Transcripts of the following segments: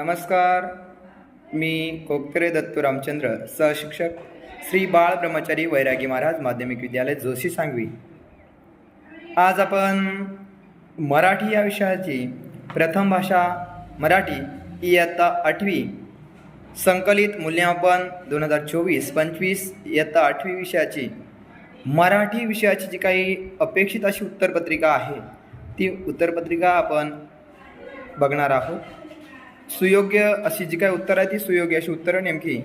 नमस्कार. मी कोकरे दत्तू रामचंद्र सहशिक्षक श्री बाळ ब्रह्मचारी वैरागी महाराज माध्यमिक विद्यालय जोशी सांगवी. आज आपण मराठी या विषयाची प्रथम भाषा मराठी इयत्ता आठवी. संकलित मूल्यमापन दोन हजार चोवीस पंचवीस इयत्ता आठवी विषयाची. मराठी विषयाची जी काही अपेक्षित अशी उत्तरपत्रिका आहे ती उत्तरपत्रिका आपण बघणार आहोत. सुयोग्य अशी जी काय उत्तरं आहे ती सुयोग्य अशी उत्तरं नेमकी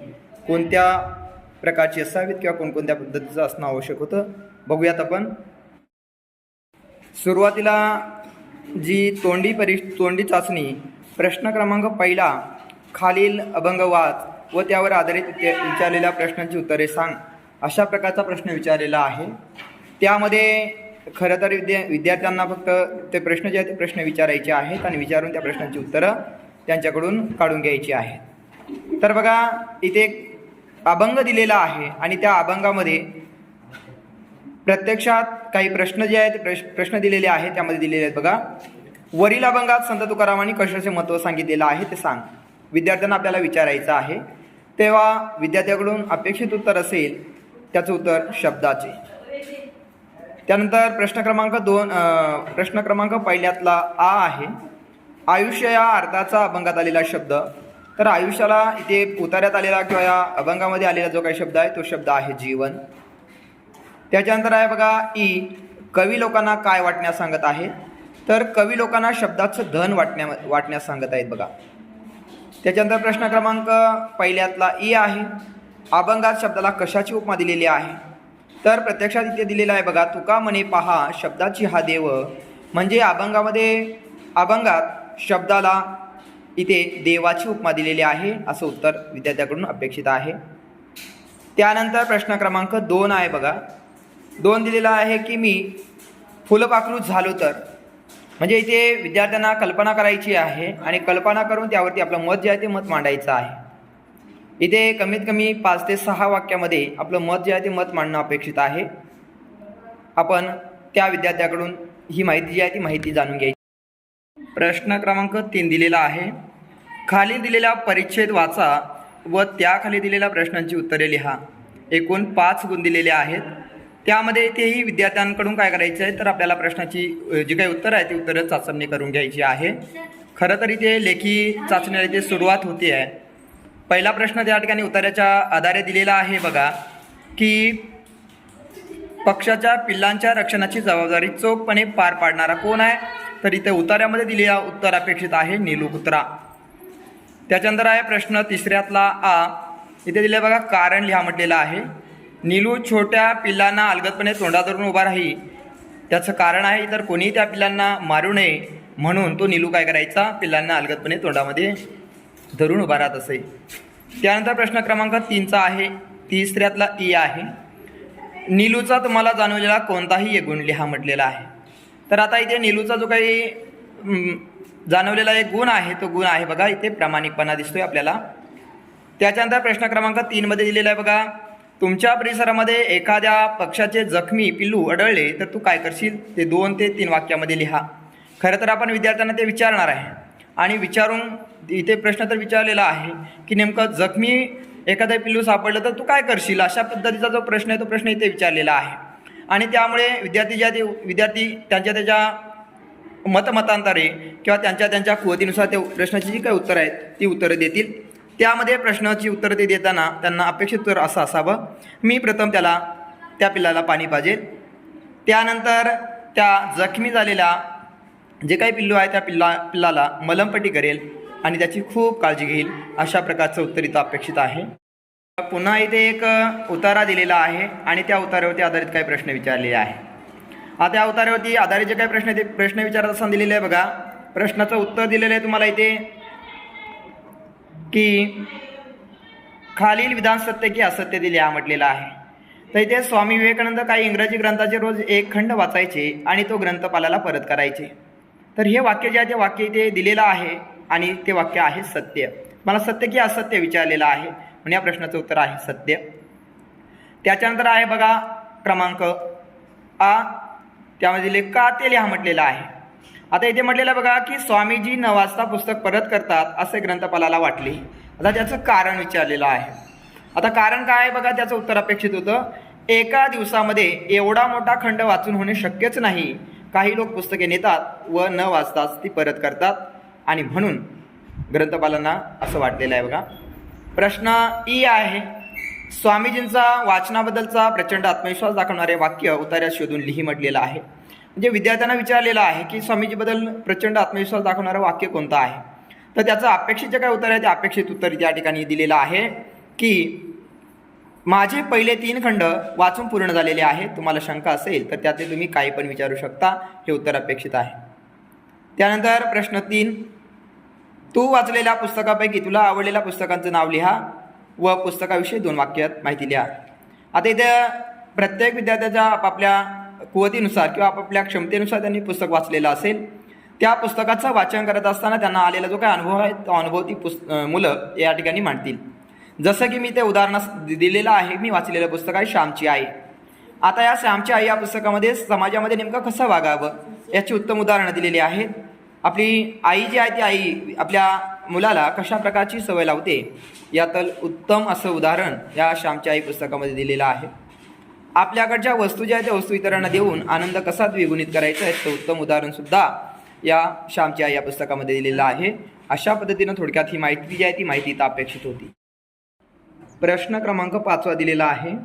कोणत्या प्रकारची असावीत किंवा कोणकोणत्या पद्धतीचं असणं आवश्यक होतं. बघूयात आपण. सुरुवातीला जी तोंडी परि तोंडी चाचणी प्रश्न क्रमांक पहिला खालील अभंगवाद व त्यावर आधारित विचारलेल्या प्रश्नांची उत्तरे सांग. अशा प्रकारचा प्रश्न विचारलेला आहे. त्यामध्ये खरं तर विद्या विद्यार्थ्यांना फक्त ते प्रश्न जे आहेत ते प्रश्न विचारायचे आहेत आणि विचारून त्या प्रश्नांची उत्तरं त्यांच्याकडून काढून घ्यायची आहे. तर बघा इथे एक अभंग दिलेला आहे आणि त्या अभंगामध्ये प्रत्यक्षात काही प्रश्न जे आहेत ते प्रश प्रश्न दिलेले आहेत त्यामध्ये दिलेले आहेत बघा. वरील अभंगात संत तुकारामांनी कशाचे महत्त्व सांगितलेलं आहे ते सांग. विद्यार्थ्यांना आपल्याला विचारायचं आहे. तेव्हा विद्यार्थ्याकडून अपेक्षित उत्तर असेल त्याचं उत्तर शब्दाचे. त्यानंतर प्रश्न क्रमांक दोन प्रश्न क्रमांक पहिल्यातला आ आहे. आयुष्य या अर्थाचा अभंगात आलेला शब्द. तर आयुष्याला इथे उतार्यात आलेला किंवा या अभंगामध्ये आलेला जो काही शब्द आहे तो शब्द आहे जीवन. त्याच्यानंतर आहे बघा ई. कवी लोकांना काय वाटण्यास सांगत आहे? तर कवी लोकांना शब्दाचं धन वाटण्या वाटण्यास सांगत आहेत बघा. त्याच्यानंतर प्रश्न क्रमांक पहिल्यातला ई आहे. अभंगात शब्दाला कशाची उपमा दिलेली आहे? तर प्रत्यक्षात इथे दिलेलं आहे बघा तुका म्हणे पहा शब्दाची हा देव. म्हणजे अभंगामध्ये अभंगात शब्दाला इथे देवाची उपमा दिलेली आहे असं उत्तर विद्यार्थ्याकडून अपेक्षित आहे. त्यानंतर प्रश्न क्रमांक दोन आहे बघा. दोन दिलेला आहे की मी फुलपाखरूच झालो तर? म्हणजे इथे विद्यार्थ्यांना कल्पना करायची आहे आणि कल्पना करून त्यावरती आपलं मत जे आहे ते मत मांडायचं आहे. इथे कमीत कमी पाच ते सहा वाक्यामध्ये आपलं मत जे आहे ते मत मांडणं अपेक्षित आहे. आपण त्या विद्यार्थ्याकडून ही माहिती जी आहे ती माहिती जाणून घ्यायची प्रश्न क्रमांक तीन दिलेला आहे. खाली दिलेला परिच्छेद वाचा व त्याखाली दिलेल्या प्रश्नांची उत्तरे लिहा. एकूण पाच गुण दिलेले आहेत. त्यामध्ये तेही विद्यार्थ्यांकडून काय करायचं आहे? तर आपल्याला प्रश्नाची जी काही उत्तरं आहे ती उत्तरं चाचणी करून घ्यायची आहे. खरं तर इथे लेखी चाचणीला इथे सुरुवात होते आहे. पहिला प्रश्न त्या ठिकाणी उत्तराच्या आधारे दिलेला आहे बघा की पक्षाच्या पिल्लांच्या रक्षणाची जबाबदारी चोखपणे पार पाडणारा कोण आहे? तर इथे उतार्यामध्ये दिलेला उत्तर अपेक्षित आहे नीलू कुत्रा. त्याच्यानंतर आहे प्रश्न तिसऱ्यातला आ. इथे दिले बघा कारण लिहा म्हटलेलं आहे. नीलू छोट्या पिल्लांना अलगदपणे तोंडा धरून उभा राही. त्याचं कारण आहे इतर कोणीही त्या पिल्लांना मारू नये म्हणून तो नीलू काय करायचा? पिल्लांना अलगदपणे तोंडामध्ये धरून उभा राहत असे. त्यानंतर प्रश्न क्रमांक तीनचा आहे. तिसऱ्यातला ई आहे. नीलूचा तुम्हाला जाणवलेला कोणताही एक गुण लिहा म्हटलेला आहे. तर आता इथे नीलूचा जो काही जाणवलेला एक गुण आहे तो गुण आहे बघा इथे प्रामाणिकपणा दिसतोय आपल्याला. त्याच्यानंतर प्रश्न क्रमांक तीनमध्ये दिलेला आहे बघा तुमच्या परिसरामध्ये एखाद्या पक्षाचे जखमी पिल्लू अडळले तर तू काय करशील? ते दोन ते तीन वाक्यामध्ये लिहा. खरं तर आपण विद्यार्थ्यांना ते विचारणार आहे. आणि विचारून इथे प्रश्न तर विचारलेला आहे की नेमकं जखमी एखादं पिल्लू सापडलं तर तू काय करशील? अशा पद्धतीचा जो प्रश्न आहे तो प्रश्न इथे विचारलेला आहे. आणि त्यामुळे विद्यार्थी ज्या ते विद्यार्थी त्यांच्या त्याच्या मतमतांतरे किंवा त्यांच्या त्यांच्या कुवतीनुसार ते प्रश्नाची जी काही उत्तरं आहेत ती उत्तरं देतील. त्यामध्ये प्रश्नाची उत्तरं ते देताना त्यांना अपेक्षित उत्तर असं असावं. मी प्रथम त्याला त्या पिल्लाला पाणी पाहिजे त्यानंतर त्या जखमी झालेल्या जे काही पिल्लू आहे त्या पिल्ला पिल्लाला मलमपट्टी करेल आणि त्याची खूप काळजी घेईल अशा प्रकारचं उत्तर इथं अपेक्षित आहे. पुन्हा इथे एक उतारा दिलेला आहे आणि त्या उतारावरती आधारित काही प्रश्न विचारलेले आहे आता त्या उतारावरती आधारित जे काही प्रश्न ते प्रश्न विचारत असताना दिलेले आहे बघा. प्रश्नाचं उत्तर दिलेलं आहे तुम्हाला इथे की खालील विधान सत्य की असत्य दिले हा म्हटलेलं आहे. तर इथे स्वामी विवेकानंद काही इंग्रजी ग्रंथाचे रोज एक खंड वाचायचे आणि तो ग्रंथपालाला परत करायचे. तर हे वाक्य जे आहे ते वाक्य इथे दिलेलं आहे आणि ते वाक्य आहे सत्य. मला सत्य की असत्य विचारलेलं आहे म्हणून या प्रश्नाचं उत्तर आहे सत्य. त्याच्यानंतर आहे बघा क्रमांक आ. त्यामध्ये दिले का ते लिहा म्हटलेला आहे. आता इथे म्हटलेलं बघा की स्वामीजी न वाचता पुस्तक परत करतात असे ग्रंथपालाला वाटले. आता त्याचं कारण विचारलेलं आहे. आता कारण काय आहे बघा त्याचं उत्तर अपेक्षित होतं. एका दिवसामध्ये एवढा मोठा खंड वाचून होणे शक्यच नाही. काही लोक पुस्तके नेतात व न वाचताच ती परत करतात. आणि म्हणून ग्रंथपालांना असं वाटलेलं आहे बघा. प्रश्न ई आहे. स्वामीजींचा वाचनाबद्दलचा प्रचंड आत्मविश्वास दाखवणारे वाक्य उतार्यात शोधून लिही म्हटलेलं आहे. म्हणजे विद्यार्थ्यांना विचारलेलं आहे की स्वामीजीबद्दल प्रचंड आत्मविश्वास दाखवणारं वाक्य कोणतं आहे? तर त्याचं अपेक्षित जे काय उत्तर आहे ते अपेक्षित उत्तर त्या ठिकाणी दिलेलं आहे की माझे पहिले तीन खंड वाचून पूर्ण झालेले आहेत. तुम्हाला शंका असेल तर त्यातले तुम्ही काही पण विचारू शकता. हे उत्तर अपेक्षित आहे. त्यानंतर प्रश्न तीन. तू वाचलेल्या पुस्तकापैकी तुला आवडलेल्या पुस्तकांचं नाव लिहा व पुस्तकाविषयी दोन वाक्यात माहिती लिहा. आता इथे प्रत्येक विद्यार्थ्याच्या आपापल्या कुवतीनुसार किंवा आपापल्या क्षमतेनुसार त्यांनी पुस्तक वाचलेलं असेल. त्या पुस्तकाचं वाचन करत असताना त्यांना आलेला जो काही अनुभव आहे तो अनुभव ती पुस्त मुलं या ठिकाणी मांडतील. जसं की मी ते उदाहरण दिलेलं आहे मी वाचलेलं पुस्तक आहे श्यामची आई. आता या श्यामची आई या पुस्तकामध्ये समाजामध्ये नेमकं कसं वागावं याची उत्तम उदाहरणं दिलेली आहेत. आपली आई जी आहे ती आई आपल्या मुलाला कशा प्रकारची सवय लावते यातल उत्तम असं उदाहरण या श्यामची आई पुस्तकामध्ये दिलेलं आहे. आपल्याकडच्या वस्तू ज्या आहेत त्या वस्तू इतरांना देऊन आनंद कसा द्विगुणित करायचा याचं उत्तम उदाहरणसुद्धा या श्यामची आई या पुस्तकामध्ये दिलेलं आहे. अशा पद्धतीनं थोडक्यात ही माहिती जी आहे ती माहिती इथं अपेक्षित होती. प्रश्न क्रमांक पाचवा दिलेला आहे.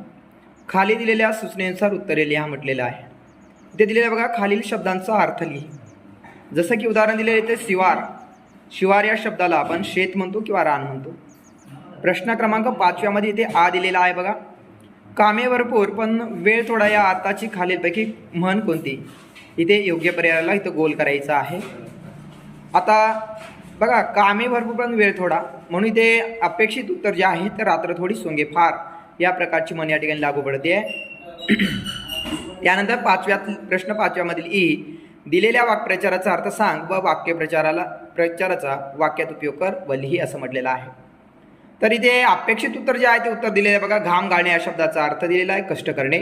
खाली दिलेल्या सूचनेनुसार उत्तरे लिहा म्हटलेलं आहे. ते दिलेलं बघा खालील शब्दांचा अर्थ लिही. जसं की उदाहरण दिलेलं ते शिवार. शिवार या शब्दाला आपण शेत म्हणतो किंवा रान म्हणतो. प्रश्न क्रमांक पाचव्यामध्ये इथे आ दिलेला आहे बघा. कामे भरपूर पण वेळ थोडा या आताची खालीलपैकी म्हण कोणती? इथे योग्य पर्यायाला इथं गोल करायचा आहे. आता बघा कामे भरपूर पण वेळ थोडा. म्हणून इथे अपेक्षित उत्तर जे आहे तर रात्र थोडी सोंगे फार. या प्रकारची म्हण या ठिकाणी लागू पडते. त्यानंतर पाचव्यात प्रश्न पाचव्यामधील ई. दिलेल्या वाक्प्रचाराचा अर्थ सांग व वाक्यप्रचाराला प्रचाराचा वाक्यात उपयोग कर व लिही असं म्हटलेलं आहे. तर इथे अपेक्षित उत्तर जे आहे ते उत्तर दिलेलं आहे. बघा घाम गाळणे या शब्दाचा अर्थ दिलेला आहे कष्ट करणे.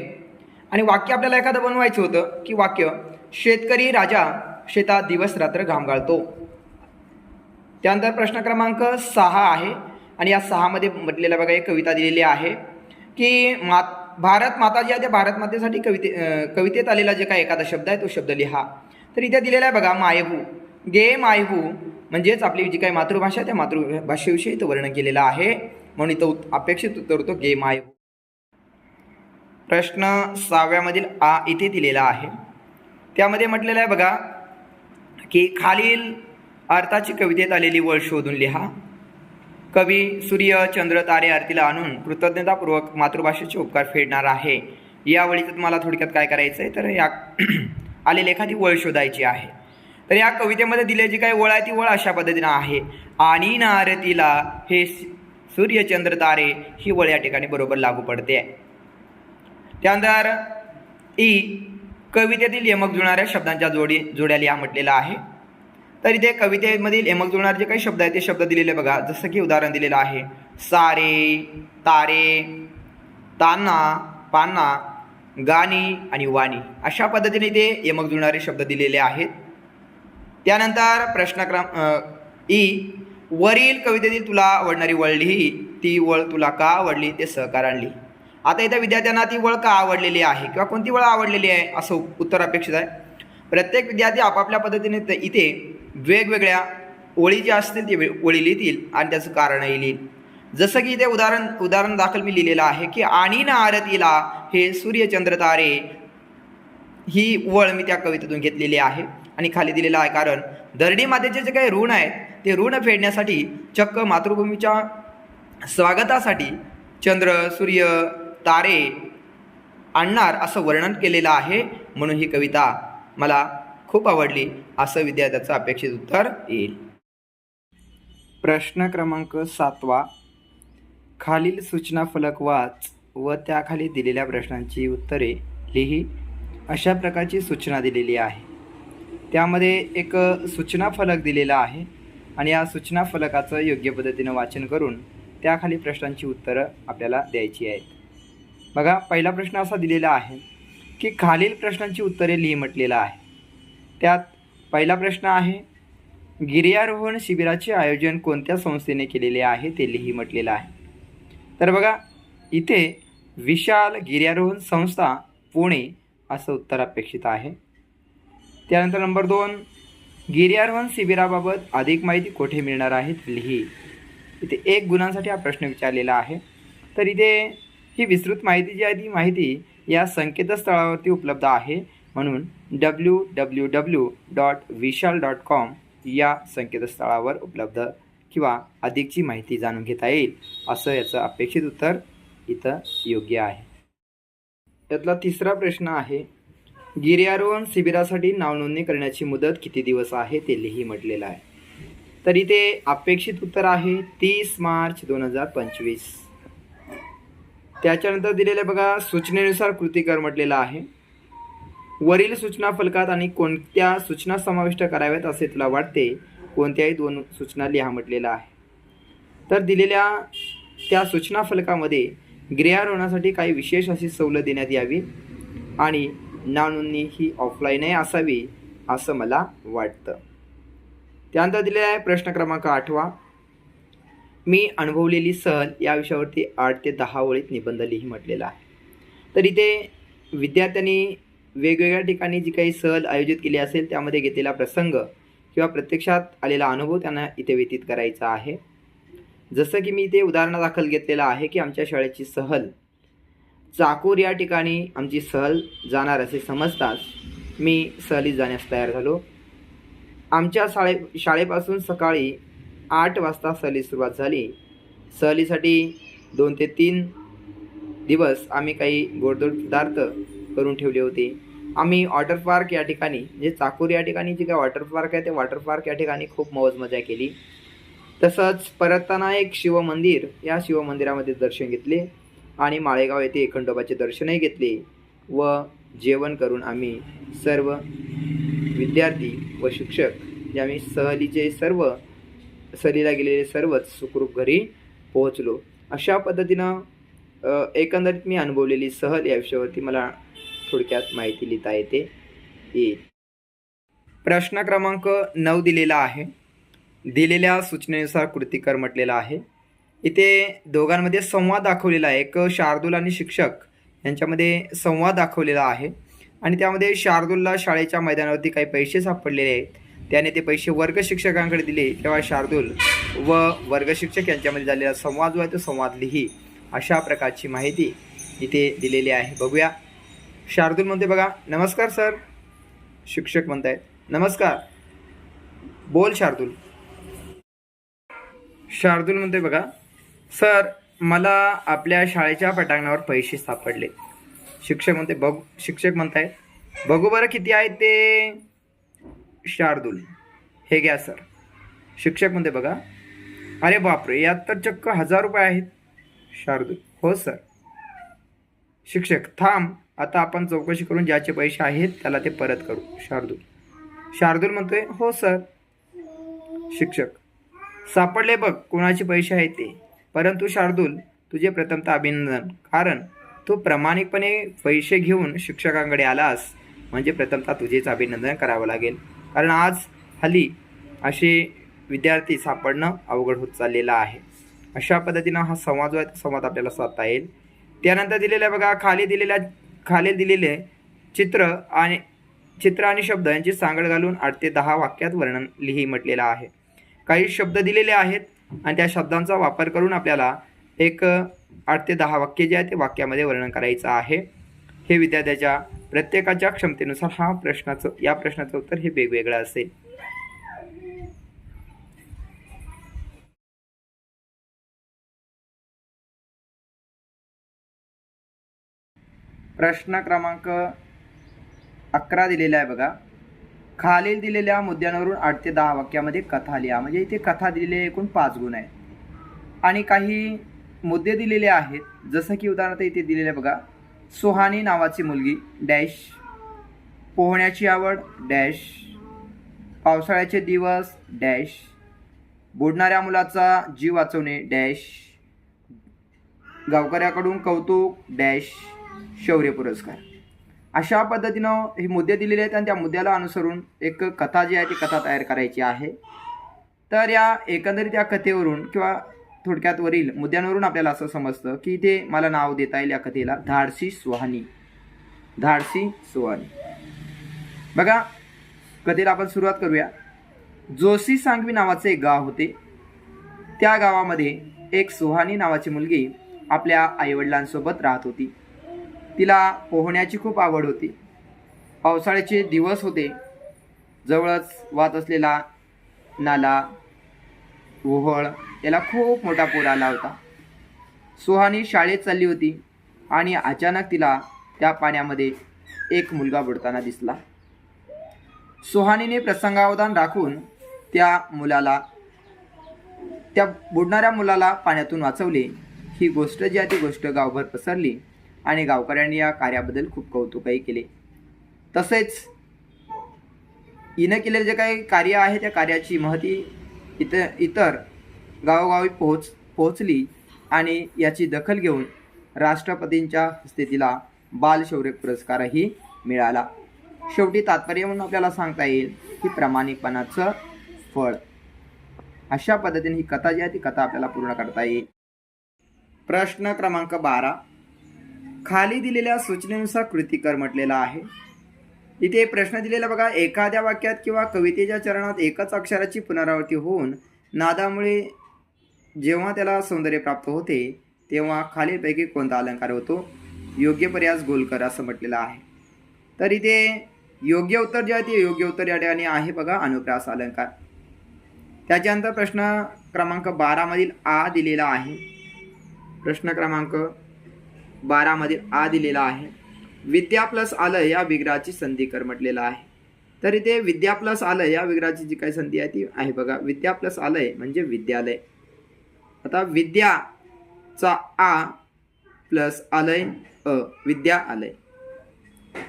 आणि वाक्य आपल्याला एखादं बनवायचं होतं की वाक्य शेतकरी राजा शेतात दिवस रात्र घाम गाळतो त्यानंतर प्रश्न क्रमांक सहा आहे. आणि या सहामध्ये म्हटलेलं बघा एक कविता दिलेली आहे की मात भारत माता जी आहे त्या भारत मातेसाठी कविते कवितेत आलेला जे काही एखादा शब्द आहे तो शब्द लिहा. तर इथे दिलेलं आहे बघा मायहू. गे मायहू म्हणजेच आपली जी काही मातृभाषा त्या मातृभाषेविषयी इथं वर्णन केलेलं आहे. म्हणून इथं उत् अपेक्षित उत्तर होतं गे मायहू. प्रश्न सहाव्यामधील आ इथे दिलेला आहे. त्यामध्ये म्हटलेलं आहे बघा की खालील अर्थाची कवितेत आलेली वळ शोधून लिहा. कवी सूर्य चंद्र तारे आरतीला आणून कृतज्ञतापूर्वक मातृभाषेचे उपकार फेडणार आहे. यावेळी तर तुम्हाला थोडक्यात काय करायचं आहे तर या आलेली एखादी वळ शोधायची आहे. तर या कवितेमध्ये दिलेली जी काही वळ आहे ती वळ अशा पद्धतीनं आहे. आणि नारतीला हे सूर्यचंद्र तारे ही वळ या ठिकाणी बरोबर लागू पडते. त्यानंतर ई कवितेतील यमक जुळणाऱ्या शब्दांच्या जोडी जोड्या लिहा म्हटलेलं आहे. तर इथे कवितेमधील यमक जुळणारे जे काही शब्द आहेत ते शब्द दिलेले बघा. जसं की उदाहरण दिलेलं आहे. सारे तारे ताना पाना गाणी आणि वाणी अशा पद्धतीने इथे यमक जुळणारे शब्द दिलेले आहेत. त्यानंतर प्रश्नक्रम ई वरील कवितेतील तुला आवडणारी वळ ती वळ तुला का आवडली ते सहकार आणली. आता इथं विद्यार्थ्यांना ती वळ का आवडलेली आहे किंवा कोणती वळ आवडलेली आहे असं उत्तर अपेक्षित आहे. प्रत्येक विद्यार्थी आपापल्या पद्धतीने इथे वेगवेगळ्या ओळी ज्या असतील ते वे- ओळी लिहितील आणि त्याचं कारणही लिहिल. जसं की इथे उदाहरण उदाहरण दाखल मी लिहिलेलं आहे की आणि ना आरतीला हे सूर्यचंद्र तारे ही वळ मी त्या कवितेतून घेतलेली आहे आणि खाली दिलेलं आहे कारण दरडी मातेचे जे काही ऋण आहेत ते ऋण फेडण्यासाठी चक्क मातृभूमीच्या स्वागतासाठी चंद्र सूर्य तारे आणणार असं वर्णन केलेलं आहे म्हणून ही कविता मला खूप आवडली असं विद्यार्थ्याचं अपेक्षित उत्तर येईल. प्रश्न क्रमांक सातवा. खालील सूचना फलक वाच व त्याखाली दिलेल्या प्रश्नांची उत्तरे लिही. अशा प्रकारची सूचना दिलेली आहे. त्यामध्ये एक सूचना फलक दिलेला आहे आणि या सूचना फलकाचं योग्य पद्धतीनं वाचन करून त्याखाली प्रश्नांची उत्तरं आपल्याला द्यायची आहेत. बघा पहिला प्रश्न असा दिलेला आहे की खालील प्रश्नांची उत्तरे लिही म्हटलेलं आहे. त्यात पहिला प्रश्न आहे गिर्यारोहण शिबिराचे आयोजन कोणत्या संस्थेने केलेले आहे ते लिही म्हटलेलं आहे. तर बघा इथे विशाल गिर्यारोहण संस्था पुणे असं उत्तर अपेक्षित आहे. त्यानंतर नंबर दोन गिर्यारोहण शिबिराबाबत अधिक माहिती कुठे मिळणार आहे लिही. इथे एक गुणांसाठी हा प्रश्न विचारलेला आहे. तर इथे ही विस्तृत माहिती जी आहे ती माहिती या संकेतस्थळावरती उपलब्ध आहे. म्हणून W W W dot Vishal dot com या संकेतस्थळावर उपलब्ध किंवा अधिकची माहिती जाणून घेता येईल असं याचं अपेक्षित उत्तर इथं योग्य आहे. यातला तिसरा प्रश्न आहे गिर्यारोहण शिबिरासाठी नावनोंदणी करण्याची मुदत किती दिवस आहे ते लिही म्हटलेलं आहे. तर इथे अपेक्षित उत्तर आहे तीस मार्च दोन हजार पंचवीस. त्याच्यानंतर दिलेलं बघा सूचनेनुसार कृती कर म्हटलेलं आहे वरील सूचना फलकात आणि कोणत्या सूचना समाविष्ट कराव्यात असे तुला वाटते कोणत्याही दोन सूचना लिहा म्हटलेलं आहे. तर दिलेल्या त्या सूचना फलकामध्ये गिर्यारोहणासाठी काही विशेष अशी सवलत देण्यात यावी आणि नावनोंदणी ही ऑफलाईनही असावी असं मला वाटतं. त्यानंतर दिलेला आहे प्रश्न क्रमांक आठवा. मी अनुभवलेली सहल या विषयावरती आठ ते दहा ओळीत निबंध लिही म्हटलेला आहे. तर इथे विद्यार्थ्यांनी वेगवेगळ्या ठिकाणी जी काही सहल आयोजित केली असेल त्यामध्ये घेतलेला प्रसंग किंवा प्रत्यक्षात आलेला अनुभव त्यांना इथे व्यतीत करायचा आहे. जसं की मी इथे उदाहरणादाखल घेतलेलं आहे की आमच्या शाळेची सहल. चाकूर या ठिकाणी आमची सहल जाणार असे समजताच मी सहलीत जाण्यास तयार झालो. आमच्या शाळे शाळेपासून सकाळी आठ वाजता सहली सुरुवात झाली. सहलीसाठी दोन ते तीन दिवस आम्ही काही गोडधोड पदार्थ करून ठेवले होते. आम्ही वॉटर पार्क या ठिकाणी म्हणजे जे चाकूर या ठिकाणी जे काही वॉटर पार्क आहे ते वॉटर पार्क या ठिकाणी खूप मौज मजा केली. तसंच परतताना एक शिवमंदिर या शिवमंदिरामध्ये दर्शन घेतले आणि माळेगाव येथे खंडोबाचे दर्शनही घेतले व जेवण करून आम्ही सर्व विद्यार्थी व शिक्षक जे आम्ही सहलीचे सर्व सहलीला गेलेले सर्वच सुखरूप घरी पोहोचलो. अशा पद्धतीनं एकंदरीत मी अनुभवलेली सहल या विषयावरती मला थोडक्यात माहिती लिहिता येते. येईल प्रश्न क्रमांक नऊ दिलेला आहे. दिलेल्या सूचनेनुसार कृतिकर म्हटलेला आहे. इथे दोघांमध्ये संवाद दाखवलेला आहे. एक शार्दूल आणि शिक्षक यांच्यामध्ये संवाद दाखवलेला आहे. आणि त्यामध्ये शार्दूलला शाळेच्या मैदानावरती काही पैसे सापडलेले आहेत. त्याने ते पैसे वर्ग शिक्षकांकडे दिले. तेव्हा शार्दूल व वर्ग शिक्षक यांच्यामध्ये झालेला संवाद जो आहे तो संवाद लिही अशा प्रकारची माहिती इथे दिलेली आहे. बघूया. शार्दूल म्हणते बघा. नमस्कार सर. शिक्षक म्हणतायत. नमस्कार. बोल शार्दूल. शार्दूल म्हणते बघा. सर मला आपल्या शाळेच्या पटांगणावर पैसे सापडले. शिक्षक म्हणते बघ शिक्षक म्हणतायत बघू बरं किती आहे ते. शार्दूल हे घ्या सर. शिक्षक म्हणते बघा. अरे बापरे यात तर चक्क हजार रुपये आहेत. शार्दूल हो सर. शिक्षक थांब आता आपण चौकशी करून ज्याचे पैसे आहेत त्याला ते परत करू. शार्दूल. शार्दूल म्हणतोय हो सर. शिक्षक. सापडले बघ कोणाचे पैसे आहेत ते. परंतु शार्दूल तुझे प्रथमतः अभिनंदन. कारण तू प्रामाणिकपणे पैसे घेऊन शिक्षकांकडे आलास. म्हणजे प्रथमतः तुझेच अभिनंदन करावं लागेल. कारण आज हल्ली असे विद्यार्थी सापडणं अवघड होत चाललेलं आहे. अशा पद्धतीनं हा संवाद जो आहे तो संवाद आपल्याला साधता येईल. त्यानंतर दिलेल्या बघा खाली दिलेल्या खाली दिलेले चित्र आणि चित्र आणि शब्द यांची सांगड घालून आठ ते दहा वाक्यात वर्णन लिही म्हटलेलं आहे. काही शब्द दिलेले आहेत आणि त्या शब्दांचा वापर करून आपल्याला एक आठ ते दहा वाक्य जे आहे ते वाक्यामध्ये वर्णन करायचं आहे. हे विद्यार्थ्याच्या प्रत्येकाच्या क्षमतेनुसार हा प्रश्नाचं या प्रश्नाचं उत्तर हे वेगवेगळं असेल. प्रश्न क्रमांक अकरा दिलेला आहे बघा. खालील दिलेल्या मुद्द्यांवरून आठ ते दहा वाक्यामध्ये कथा लिहा. म्हणजे इथे कथा दिलेले एकूण पाच गुण आहेत. आणि काही मुद्दे दिलेले आहेत. जसं की उदाहरणार्थ इथे दिलेले बघा. सुहानी नावाची मुलगी डॅश. पोहण्याची आवड डॅश. पावसाळ्याचे दिवस डॅश. बुडणाऱ्या मुलाचा जीव वाचवणे डॅश. गावकऱ्याकडून कौतुक डॅश. शौर्य पुरस्कार. अशा पद्धतीनं हे मुद्दे दिलेले आहेत आणि त्या मुद्द्याला अनुसरून एक कथा जी आहे ती कथा तयार करायची आहे. तर या एकंदरीत या कथेवरून किंवा थोडक्यात वरील मुद्द्यांवरून आपल्याला असं समजतं की इथे मला नाव देता येईल या कथेला. धाडसी सुहानी. धाडसी सुहानी. बघा कथेला आपण सुरुवात करूया. जोशी सांगवी नावाचे एक गाव होते. त्या गावामध्ये एक सुहानी नावाची मुलगी आपल्या आईवडिलांसोबत राहत होती. तिला पोहण्याची खूप आवड होती. पावसाळ्याचे दिवस होते. जवळच वाहत असलेला नाला ओहळ याला खूप मोठा पूर आला होता. सुहानी शाळेत चालली होती आणि अचानक तिला त्या पाण्यामध्ये एक मुलगा बुडताना दिसला. सुहानीने प्रसंगावधान राखून त्या मुलाला त्या बुडणाऱ्या मुलाला पाण्यातून वाचवले. ही गोष्ट जी आहे ती गोष्ट गावभर पसरली. आणि गावकऱ्यांनी या कार्याबद्दल खूप कौतुकही केले. तसेच हिनं केलेलं जे काही कार्य आहे त्या कार्याची महती इतर इतर गावोगावी पोहोच पोहोचली आणि याची दखल घेऊन राष्ट्रपतींच्या हस्ते तिला बालशौर्य पुरस्कारही मिळाला. शेवटी तात्पर्य म्हणून आपल्याला सांगता येईल की प्रामाणिकपणाचं फळ. अशा पद्धतीने ही कथा जी आहे ती कथा आपल्याला पूर्ण करता येईल. प्रश्न क्रमांक बारा. खाली दिलेल्या सूचनेनुसार कृती कर म्हटलेला आहे. इथे प्रश्न दिलेला बघा एखाद्या वाक्यात किंवा कवितेच्या चरणात एकच अक्षराची पुनरावृत्ती होऊन नादामुळे जेव्हा त्याला सौंदर्य प्राप्त होते तेव्हा खालीलपैकी कोणता अलंकार होतो? योग्य पर्यास गोल कर असं म्हटलेलं आहे. तर इथे योग्य उत्तर जे आहे ते योग्य उत्तर या ठिकाणी आहे बघा अनुप्रास अलंकार. त्याच्यानंतर प्रश्न क्रमांक बारामधील आ दिलेला आहे. प्रश्न क्रमांक बारामधील आ दिलेला आहे. विद्या प्लस आलं या विग्रहाची संधी कर म्हटलेला आहे. तर इथे विद्या प्लस आलं या विग्रहाची जी काही संधी आहे ती आहे बघा. विद्या प्लस आलय म्हणजे विद्यालय. आता विद्याचा आ प्लस आलय अ विद्या आलय.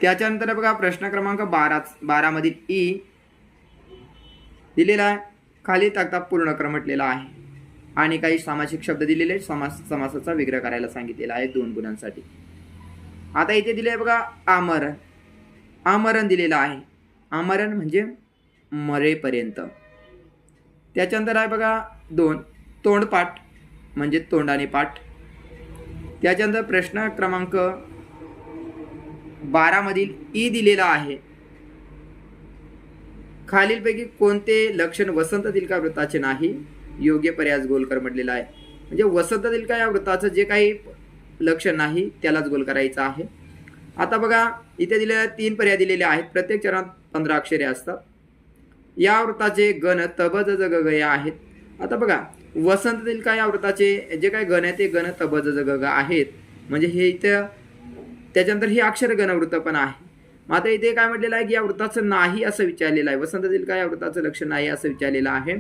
त्याच्यानंतर बघा प्रश्न क्रमांक बारा बारामधील ई दिलेला आहे. खाली तक्ता पूर्ण क्रम म्हटलेला आहे. आणि काही सामासिक शब्द दिलेले समास समासाचा विग्रह करायला सांगितलेला आहे दोन गुणांसाठी. आता इथे दिले आहे बघा आमरण. आमरण दिलेलं आहे. आमरण म्हणजे मरेपर्यंत. त्याच्यानंतर आहे बघा दोन तोंडपाठ म्हणजे तोंडाने पाठ. त्याच्यानंतर प्रश्न क्रमांक बारामधील ई दिलेला आहे. खालीलपैकी कोणते लक्षण वसंत दिलका वृत्ताचे नाही? योग्य पर्यास गोलकर म्हटलेला आहे. म्हणजे वसंतातील काय या वृत्ताचं जे काही लक्ष नाही त्यालाच गोल करायचं आहे. आता बघा इथे दिलेल्या तीन पर्याय दिलेले आहेत. प्रत्येक चरणात पंधरा अक्षरे असतात. या वृत्ताचे गण तबज ज ग ग आहेत. आता बघा वसंतातील काय या वृत्ताचे जे काय गण आहे ते गण तबज जगग ग ग आहेत. म्हणजे हे इथं त्याच्यानंतर हे अक्षर गणवृत्त पण आहे. मात्र इथे काय म्हटलेलं आहे की या वृत्ताचं नाही असं विचारलेलं आहे. वसंतातील काय या वृत्ताचं लक्ष नाही असं विचारलेलं आहे.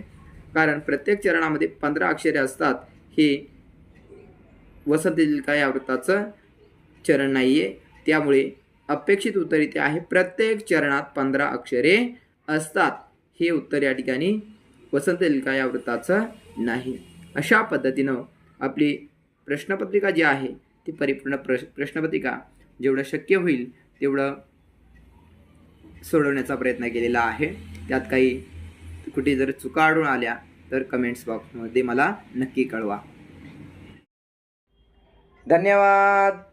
कारण प्रत्येक चरणामध्ये पंधरा अक्षरे असतात हे वसंत दिलका या वृत्ताचं चरण नाही आहे त्यामुळे अपेक्षित उत्तर इथे आहे. प्रत्येक चरणात पंधरा अक्षरे असतात. हे उत्तर या ठिकाणी वसंत या वृत्ताचं नाही. अशा पद्धतीनं आपली प्रश्नपत्रिका जी आहे ती परिपूर्ण प्रश प्रश्नपत्रिका जेवढं शक्य होईल तेवढं सोडवण्याचा प्रयत्न केलेला आहे. त्यात काही कुठे जर चुका आढळून आल्या तर कमेंट्स बॉक्समध्ये मला नक्की कळवा. धन्यवाद!